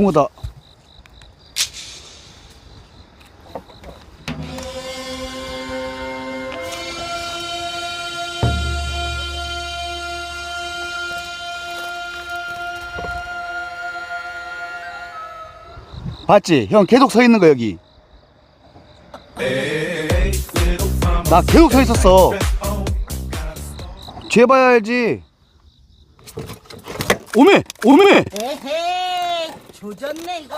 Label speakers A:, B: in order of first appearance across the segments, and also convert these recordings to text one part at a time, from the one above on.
A: 붕어다. 봤지? 형 계속 서 있는 거 여기. 나 계속 서 있었어. 죄 봐야 알지. 오메! 오메!
B: 에헤이 조졌네 이거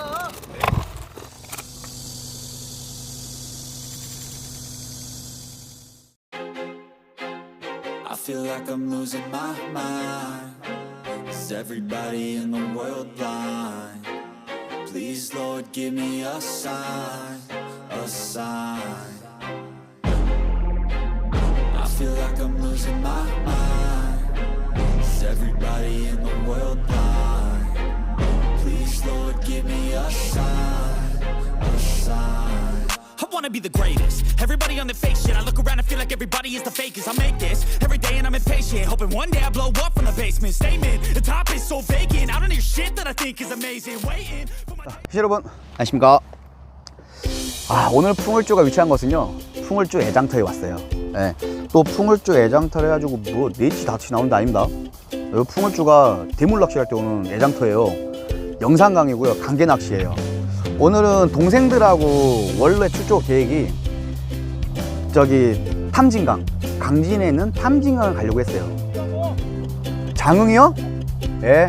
C: I feel like I'm losing my mind. Is everybody in the world blind? Please, Lord, give me a sign, a sign. I feel like I'm losing my mind. Is everybody in the world blind? Give me a sign, a sign.
D: I wanna be the greatest. Everybody on the fake shit. I look around and feel like everybody is the fakest. I make this every day and I'm impatient. Hoping one day I blow up from the basement. Statement, the top is so vacant. I don't hear shit that I think is amazing. Waiting for my.
A: 여러분 안녕하십니까 아 오늘 풍을주가 위치한 것은요 풍을주 애장터에 왔어요 예, 또 풍을주 애장터를 해가지고 뭐 네치 다치 나오는 데 아닙니다 여기 풍을주가 대물 낚시할 때 오는 애장터예요 영상 강이고요 강계 낚시예요 오늘은 동생들하고 원래 출조 계획이 저기 탐진강 강진에 있는 탐진강을 가려고 했어요 장흥이요? 예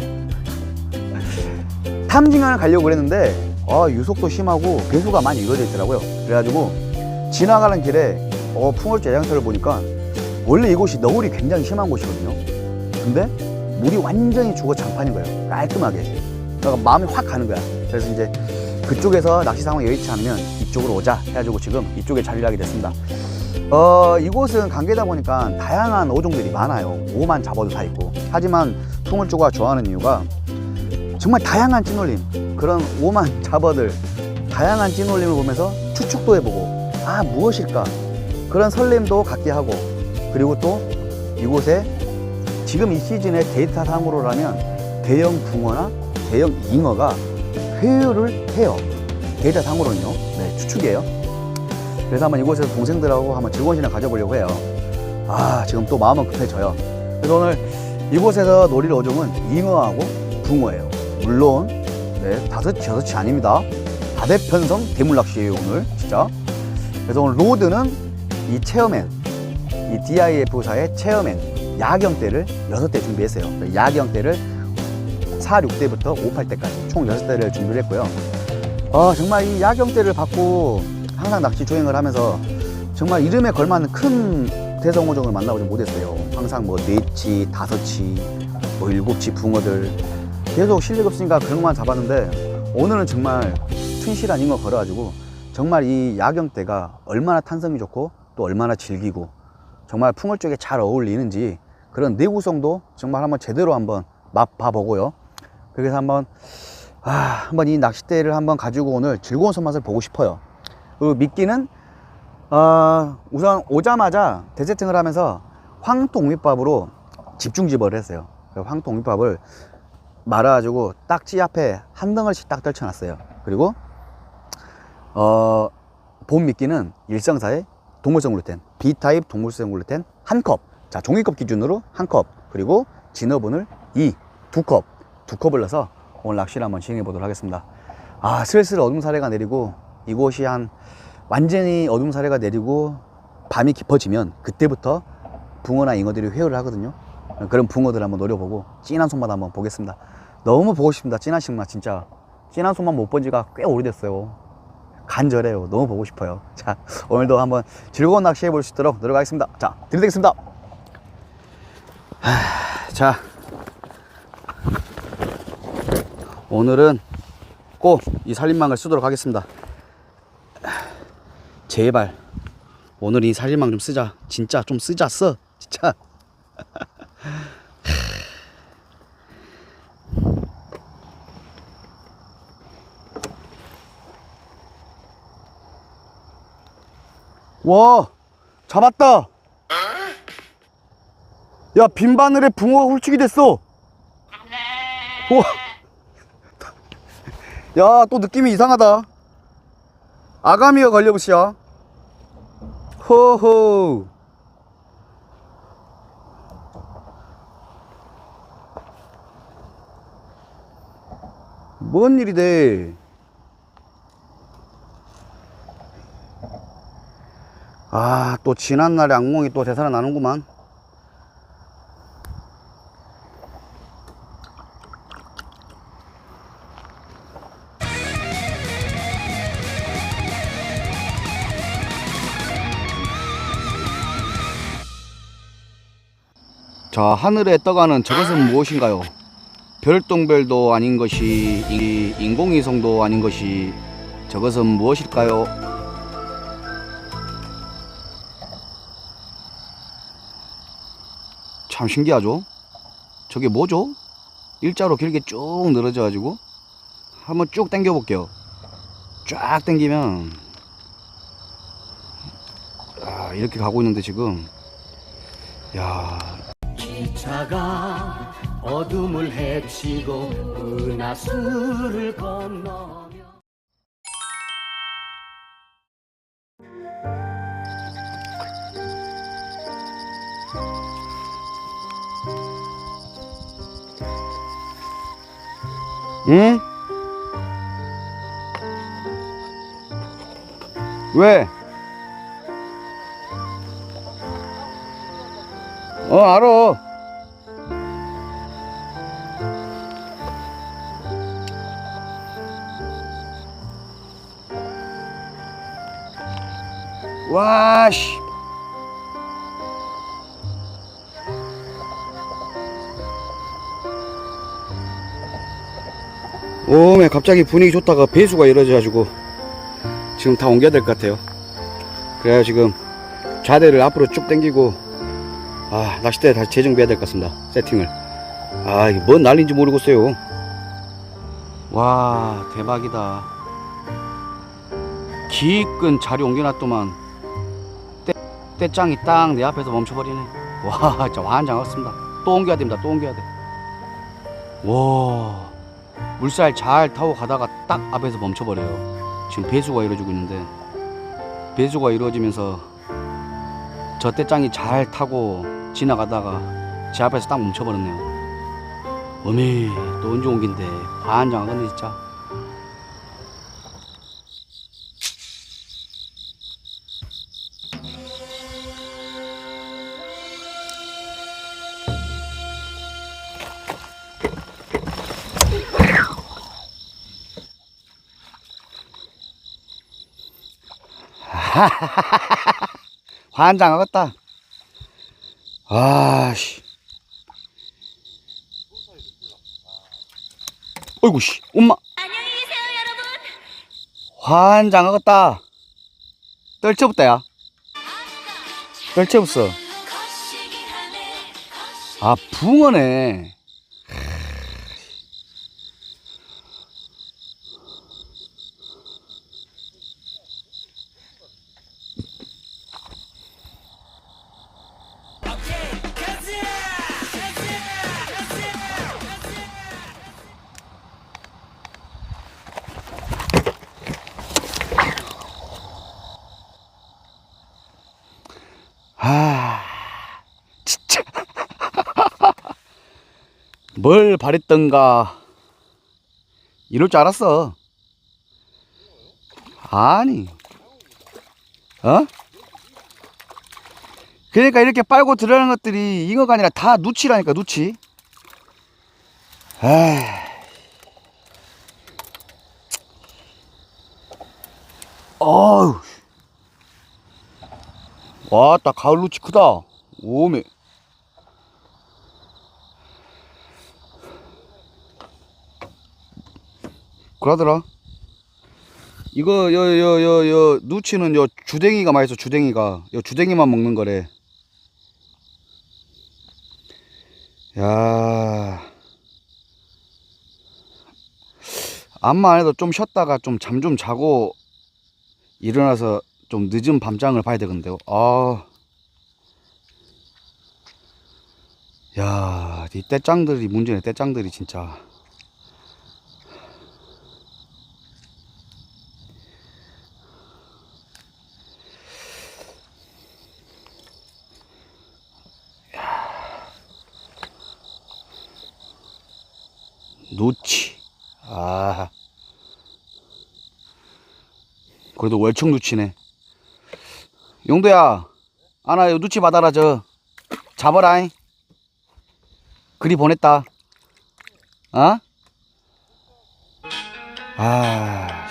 A: 탐진강을 가려고 그랬는데 어, 유속도 심하고 배수가 많이 이루어져 있더라고요. 그래가지고 지나가는 길에 어, 풍월제 장터를 보니까 원래 이곳이 너울이 굉장히 심한 곳이거든요. 근데 물이 완전히 죽어 장판인 거예요. 깔끔하게. 그러니까 마음이 확 가는 거야. 그래서 이제 그쪽에서 낚시 상황이 여의치 않으면 이쪽으로 오자 해가지고 지금 이쪽에 자리를 하게 됐습니다. 어, 이곳은 관계다 보니까 다양한 어종들이 많아요. 오만 잡어도 다 있고. 하지만 풍월조가 좋아하는 이유가 정말 다양한 찐올림 그런 오만 잡어들 다양한 찐올림을 보면서 추측도 해보고 아 무엇일까 그런 설렘도 갖게 하고 그리고 또 이곳에 지금 이 시즌의 데이터 상으로라면 대형 붕어나 대형 잉어가 회유를 해요. 데이터 상으로는요. 네 추측이에요. 그래서 한번 이곳에서 동생들하고 한번 즐거운 시간 가져보려고 해요. 아 지금 또 마음은 급해져요. 그래서 오늘 이곳에서 노릴 어종은 잉어하고 붕어예요. 물론 네 다섯 여섯이 아닙니다. 다대편성 대물낚시예요 오늘. 진짜. 그래서 오늘 로드는 이 체어맨 이 DIF사의 체어맨 야경대를 여섯 대 준비했어요. 야경대를 4, 6대부터 5, 8대까지 총 여섯 대를 준비를 했고요. 아 정말 이 야경대를 받고 항상 낚시 조행을 하면서 정말 이름에 걸맞는 큰 대성어종을 만나보지 못했어요. 항상 뭐 네치, 다섯치, 뭐 일곱치 붕어들. 계속 실력 없으니까 그런 것만 잡았는데 오늘은 정말 튼실한 잉어 걸어가지고 정말 이 야경대가 얼마나 탄성이 좋고 또 얼마나 질기고 정말 풍월 쪽에 잘 어울리는지 그런 내구성도 정말 한번 제대로 한번 맛봐보고요. 그래서 한번 아, 한번 이 낚싯대를 한번 가지고 오늘 즐거운 손맛을 보고 싶어요. 그 미끼는 어, 우선 오자마자 대세팅을 하면서 황통윗밥으로 집중 집어를 했어요. 그 황통윗밥을 말아가지고 딱지 앞에 한 덩어리씩 딱 떨쳐놨어요. 그리고 어, 본 미끼는 일성사의 동물성 글루텐, B타입 동물성 글루텐 한 컵. 자, 종이컵 기준으로 한 컵. 그리고 진어분을 2, 두 컵. 두 컵을 넣어서 오늘 낚시를 한번 진행해 보도록 하겠습니다. 아, 슬슬 어둠 사례가 내리고 이곳이 한 완전히 어둠 사례가 내리고 밤이 깊어지면 그때부터 붕어나 잉어들이 회유를 하거든요. 그런 붕어들 한번 노려보고 진한 손맛 한번 보겠습니다. 너무 보고 싶습니다. 진한 손맛 진짜. 진한 손맛 못 본 지가 꽤 오래됐어요. 간절해요. 너무 보고 싶어요. 자, 오늘도 한번 즐거운 낚시 해볼 수 있도록 노력하겠습니다. 자, 들이대겠습니다. 하, 자, 오늘은 꼭 이 살림망을 쓰도록 하겠습니다. 제발 오늘 이 살림망 좀 쓰자. 진짜 좀 쓰자 써. 진짜. 와 잡았다 야 빈바늘에 붕어가 홀쭉이 됐어 우와 야, 또 느낌이 이상하다. 아가미가 걸려보시야. 호호. 뭔 일이 돼? 아, 또 지난날의 악몽이 또 되살아나는구만. 자, 하늘에 떠가는 저것은 무엇인가요? 별똥별도 아닌 것이 이 인공위성도 아닌 것이 저것은 무엇일까요? 참 신기하죠? 저게 뭐죠? 일자로 길게 쭉 늘어져 가지고 한번 쭉 당겨 볼게요. 쫙 당기면 아, 이렇게 가고 있는데 지금 야
E: 기차가 어둠을 헤치고 은하수를 건너며
A: 응? 왜? 어, 알아. 와, 씨. 오메 갑자기 분위기 좋다가 배수가 이루어져가지고 지금 다 옮겨야 될 것 같아요. 그래야 지금 좌대를 앞으로 쭉 당기고 아 낚싯대 다시 재정비해야 될 것 같습니다 세팅을. 아 이게 뭔 난리인지 모르겠어요. 와 대박이다. 기끈 자리 옮겨놨더만 때, 때짱이 딱 내 앞에서 멈춰버리네. 와 진짜 환장했습니다. 또 옮겨야 됩니다. 또 옮겨야 돼와 물살 잘 타고 가다가 딱 앞에서 멈춰버려요. 지금 배수가 이루어지고 있는데. 배수가 이루어지면서 저 떼짱이 잘 타고 지나가다가 제 앞에서 딱 멈춰버렸네요. 어메 또 언제 온 긴데 환장하겠네 진짜. 환장하겠다. 아씨. 어이구 씨, 엄마.
B: 안녕히 계세요, 여러분.
A: 환장하겠다. 떨쳐붙다 야. 떨쳐붙어. 아 붕어네. 뭘 바랬던가. 이럴 줄 알았어. 아니. 어? 그러니까 이렇게 빨고 들어가는 것들이 잉어가 아니라 다 누치라니까, 누치. 에이. 어우. 와따 가을 누치 크다 오메 그러더라 이거 여 여 여 여 누치는 요 주댕이가 맛있어 주댕이가 요 주댕이만 먹는 거래 야 암만 안 해도 좀 쉬었다가 좀잠좀 자고 일어나서 좀 늦은 밤장을 봐야 되겠는데요. 아. 야, 이 떼짱들이 문제네, 떼짱들이 진짜. 누치. 아. 그래도 월척 누치네. 용도야, 아나 요 누치 받아라 저. 잡아라잉. 그리 보냈다. 어? 아.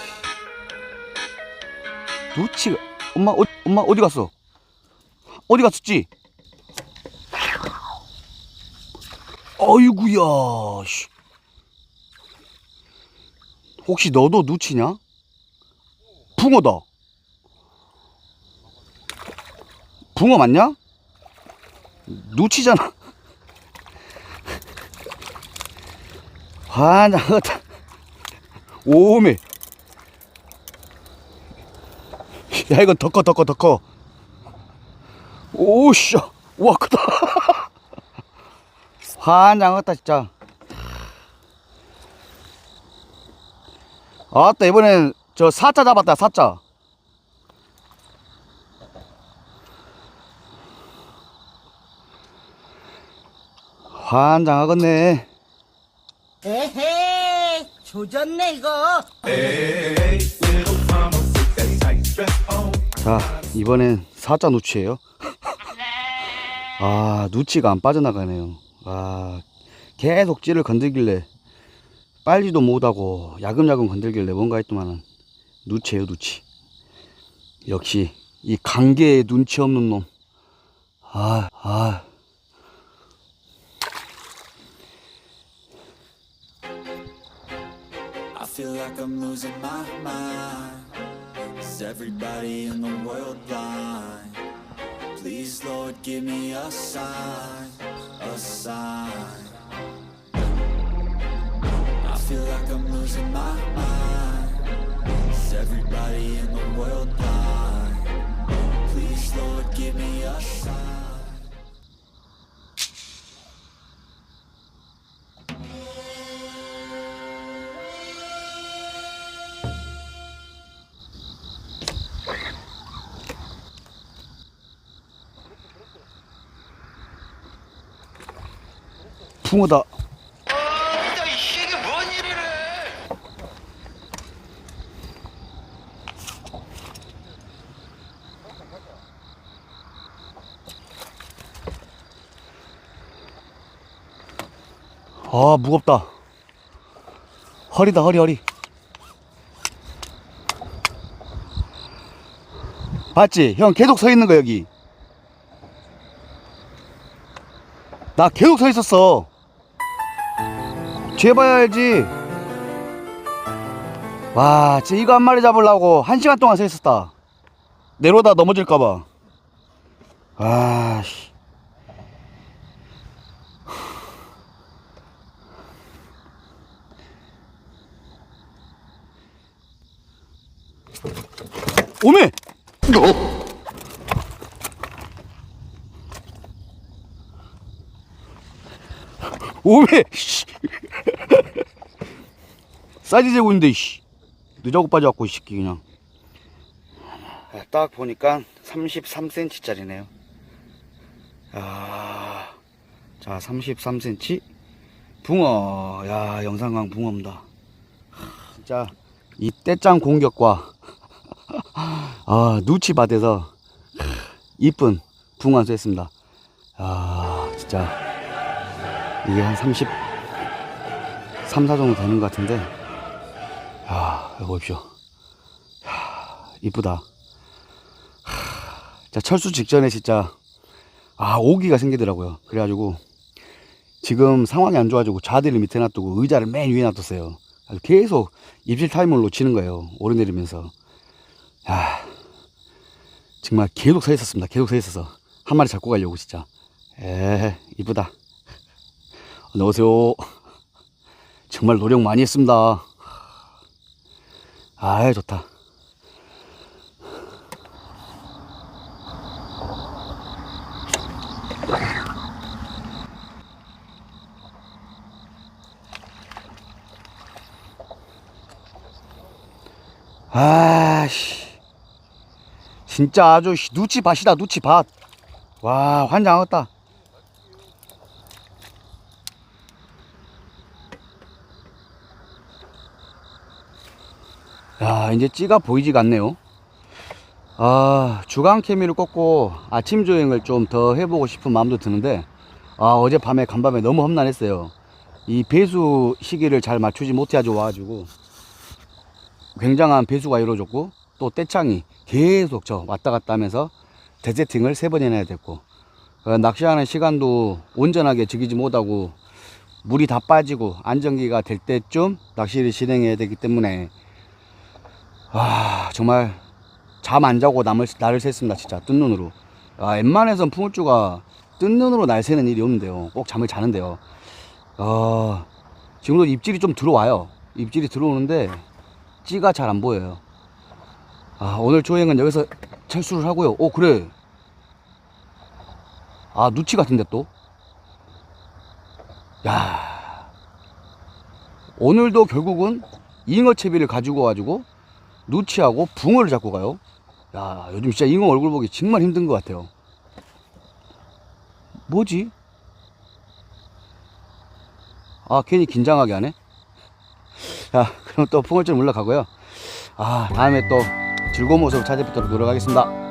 A: 씨. 누치가 엄마 어, 엄마 어디 갔어? 어디 갔었지? 어이구야. 씨. 혹시 너도 누치냐? 붕어다. 붕어 맞냐? 누치잖아. 아, 나갔다. 오메. 야, 이건 더 커, 더 커, 더 커. 오씨야. 와, 크다. 환장했다, 진짜. 아따, 이번엔 저 사자 잡았다, 사자. 환장하겠네.
B: 에헤이 조졌네 이거
A: 자, 이번엔 사자 누치예요. 아, 누치가 안 빠져나가네요. 아, 계속 찌를 건들길래 빨리도 못하고 야금야금 건들길래 뭔가 했더만은 누치예요, 누치. 역시 이 관계에 눈치 없는 놈. 아, 아.
C: Feel like I'm losing my mind. Is everybody in the world blind? Please, Lord, give me a sign.
A: 붕어다. 아, 무겁다. 허리다, 허리, 허리. 봤지? 형 계속 서 있는 거, 여기. 나 계속 서 있었어. 죄 봐야 알지. 와, 진짜 이거 한 마리 잡으려고 한 시간 동안 서 있었다. 내려오다 넘어질까봐. 아, 씨. 오메! 오메! 씨. 사이즈 재고 있는데, 씨. 늦어고 빠져갖고, 이 새끼, 그냥. 아, 딱 보니까 33cm짜리네요. 아, 자, 33cm. 붕어. 야, 영상강 붕어입니다. 하, 진짜, 이 떼짱 공격과, 아, 누치밭에서, 이쁜 붕어 한수 했습니다. 아, 진짜. 이게 한 30, 3, 4 정도 되는 것 같은데, 야, 이거 보십시오. 야, 이쁘다. 하, 자, 철수 직전에 진짜, 아, 오기가 생기더라고요. 그래가지고, 지금 상황이 안 좋아지고 좌대를 밑에 놔두고 의자를 맨 위에 놔뒀어요. 계속 입질 타임을 놓치는 거예요. 오르내리면서. 야, 정말 계속 서 있었습니다. 계속 서 있어서. 한 마리 잡고 가려고, 진짜. 에, 이쁘다. 안녕하세요. 정말 노력 많이 했습니다. 아, 좋다. 아씨. 진짜 아주 누치밭이다 누치밭. 와 환장하겠다. 야 이제 찌가 보이지가 않네요. 아 주간 케미를 꺾고 아침 조행을 좀 더 해보고 싶은 마음도 드는데 아 어젯밤에 간밤에 너무 험난했어요. 이 배수 시기를 잘 맞추지 못해 가지고 와가지고 굉장한 배수가 이루어졌고 또 떼창이 계속 저 왔다 갔다 하면서 대세팅을 세 번이나 해야 됐고 어, 낚시하는 시간도 온전하게 즐기지 못하고 물이 다 빠지고 안정기가 될 때쯤 낚시를 진행해야 되기 때문에 아 정말 잠 안 자고 남을, 날을 샜습니다 진짜. 뜬 눈으로. 아, 웬만해선 풍울주가 뜬 눈으로 날 새는 일이 없는데요. 꼭 잠을 자는데요. 아, 지금도 입질이 좀 들어와요. 입질이 들어오는데 찌가 잘 안 보여요 아, 오늘 조행은 여기서 철수를 하고요 오 그래 아 누치 같은데 또 야. 오늘도 결국은 잉어채비를 가지고 가지고 누치하고 붕어를 잡고 가요. 야, 요즘 진짜 잉어 얼굴 보기 정말 힘든 것 같아요. 뭐지? 아, 괜히 긴장하게 하네. 자, 그럼 또 붕어점 올라가고요. 아, 다음에 또 즐거운 모습을 찾아뵙도록 노력하겠습니다.